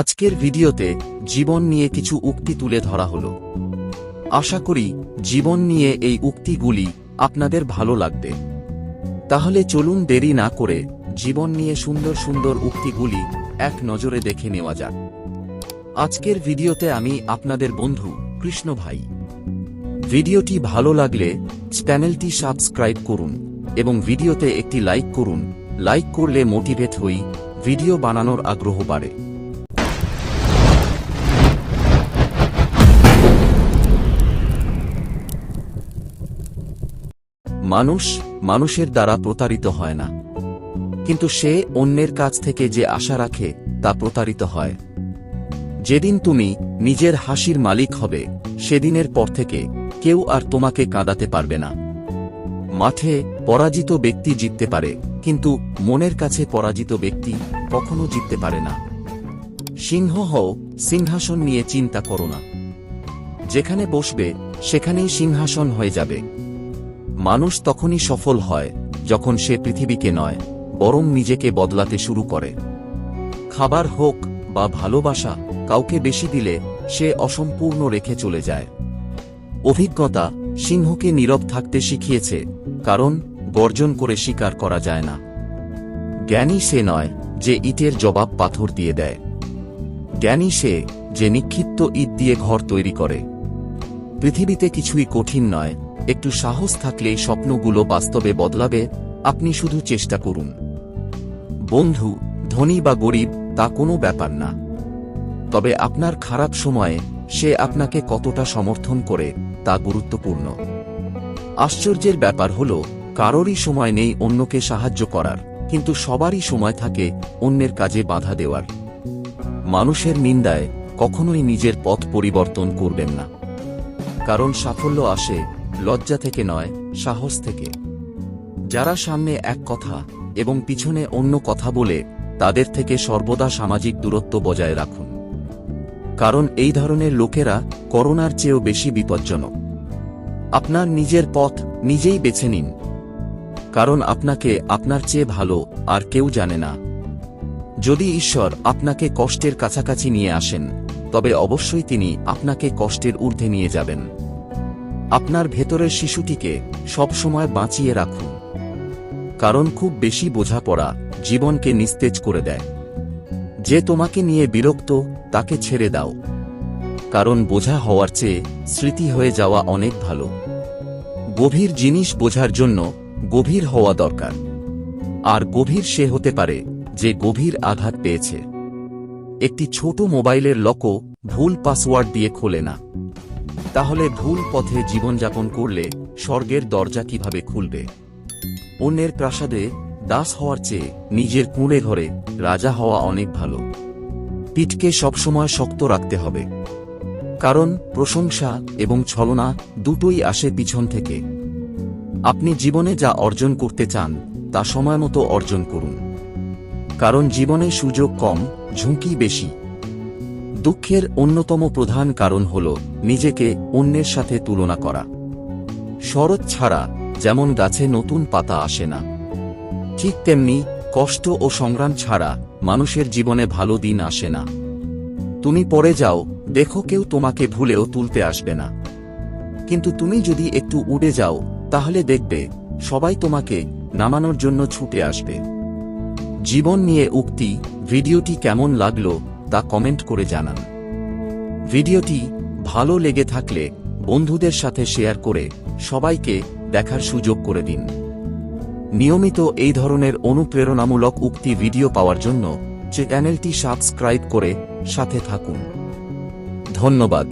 আজকের ভিডিওতে জীবন নিয়ে কিছু উক্তি তুলে ধরা হলো। আশা করি জীবন নিয়ে এই উক্তিগুলি আপনাদের ভালো লাগবে। তাহলে চলুন দেরি না করে জীবন নিয়ে সুন্দর সুন্দর উক্তিগুলি এক নজরে দেখে নেওয়া যাক। আজকের ভিডিওতে আমি আপনাদের বন্ধু কৃষ্ণ ভাই। ভিডিওটি ভালো লাগলে চ্যানেলটি সাবস্ক্রাইব করুন এবং ভিডিওতে একটি লাইক করুন। লাইক করলে মোটিভেট হই ভিডিও বানানোর আগ্রহ বাড়ে। মানুষ মানুষের দ্বারা প্রতারিত হয় না। কিন্তু সে অন্যের কাছ থেকে যে আশা রাখে, তা প্রতারিত হয়। যেদিন তুমি নিজের হাসির মালিক হবে, সেদিনের পর থেকে কেউ আর তোমাকে কাঁদাতে পারবে না। মাঠে পরাজিত ব্যক্তি জিততে পারে, কিন্তু মনের কাছে পরাজিত ব্যক্তি কখনো জিততে পারে না। সিংহ হও, সিংহাসন নিয়ে চিন্তা করো না। যেখানে বসবে, সেখানেই সিংহাসন হয়ে যাবে। মানুষ তখনই সফল হয়, যখন সে পৃথিবীকে নয়, বরং নিজেকে বদলাতে শুরু করে। খাবার হোক বা ভালোবাসা কাউকে বেশি দিলে সে অসম্পূর্ণ রেখে চলে যায়। অভিজ্ঞতা সিংহকে নীরব থাকতে শিখিয়েছে, কারণ গর্জন করে স্বীকার করা যায় না। জ্ঞানী সে নয় যে ইটের জবাব পাথর দিয়ে দেয়। জ্ঞানী সে যে নিক্ষিপ্ত ইট দিয়ে ঘর তৈরি করে। পৃথিবীতে কিছুই কঠিন নয় একটু সাহস থাকলে স্বপ্নগুলো বাস্তবে বদলাবে, আপনি শুধু চেষ্টা করুন। বন্ধু, ধনী বা গরিব, তা কোনো ব্যাপার না। তবে আপনার খারাপ সময়ে সে আপনাকে কতটা সমর্থন করে, তা গুরুত্বপূর্ণ। আশ্চর্যের ব্যাপার হল, কারোরই সময় নেই অন্যকে সাহায্য করার, কিন্তু সবারই সময় থাকে অন্যের কাজে বাধা দেওয়ার। মানুষের নিন্দায় কখনোই নিজের পথ পরিবর্তন করবেন না। কারণ সাফল্য আসে লজ্জা থেকে নয়, সাহস থেকে। যারা সামনে এক কথা এবং পিছনে অন্য কথা বলে, তাদের থেকে সর্বদা সামাজিক দূরত্ব বজায় রাখুন। কারণ এই ধরনের লোকেরা করোনার চেয়েও বেশি বিপজ্জনক। আপনার নিজের পথ নিজেই বেছে নিন। কারণ আপনাকে আপনার চেয়ে ভালো আর কেউ জানে না। যদি ঈশ্বর আপনাকে কষ্টের কাছাকাছি নিয়ে আসেন, তবে অবশ্যই তিনি আপনাকে কষ্টের ঊর্ধ্বে নিয়ে যাবেন। আপনার ভেতরের শিশুটিকে সবসময় বাঁচিয়ে রাখুন। কারণ খুব বেশি বোঝাপড়া জীবনকে নিস্তেজ করে দেয়। যে তোমাকে নিয়ে বিরক্ত, তাকে ছেড়ে দাও। কারণ বোঝা হওয়ার চেয়ে স্মৃতি হয়ে যাওয়া অনেক ভালো। গভীর জিনিস বোঝার জন্য গভীর হওয়া দরকার। আর গভীর সে হতে পারে যে গভীর আঘাত পেয়েছে। একটি ছোট মোবাইলের লকও ভুল পাসওয়ার্ড দিয়ে খোলে না। তাহলে ভুল পথে জীবনযাপন করলে স্বর্গের দরজা কীভাবে খুলবে? অন্যের প্রাসাদে দাস হওয়ার চেয়ে নিজের কুঁড়ে ঘরে রাজা হওয়া অনেক ভালো। পিঠকে সবসময় শক্ত রাখতে হবে। কারণ প্রশংসা এবং ছলনা দুটোই আসে পিছন থেকে। আপনি জীবনে যা অর্জন করতে চান, তা সময় মতো অর্জন করুন। কারণ জীবনে সুযোগ কম, ঝুঁকি বেশি। দুঃখের অন্যতম প্রধান কারণ হল নিজেকে অন্যের সাথে তুলনা করা। শরৎ ছাড়া যেমন গাছে নতুন পাতা আসে না, ঠিক তেমনি কষ্ট ও সংগ্রাম ছাড়া মানুষের জীবনে ভালো দিন আসে না। তুমি পরে যাও, দেখো কেউ তোমাকে ভুলেও তুলতে আসবে না। কিন্তু তুমি যদি একটু উড়ে যাও, তাহলে দেখবে সবাই তোমাকে নামানোর জন্য ছুটে আসবে। জীবন নিয়ে উক্তি, ভিডিওটি কেমন লাগল তা কমেন্ট করে জানান। ভিডিওটি ভালো লেগে থাকলে বন্ধুদের সাথে শেয়ার করে সবাইকে দেখার সুযোগ করে দিন। নিয়মিত এই ধরনের অনুপ্রেরণামূলক উক্তি ভিডিও পাওয়ার জন্য চ্যানেলটি সাবস্ক্রাইব করে সাথে থাকুন। ধন্যবাদ।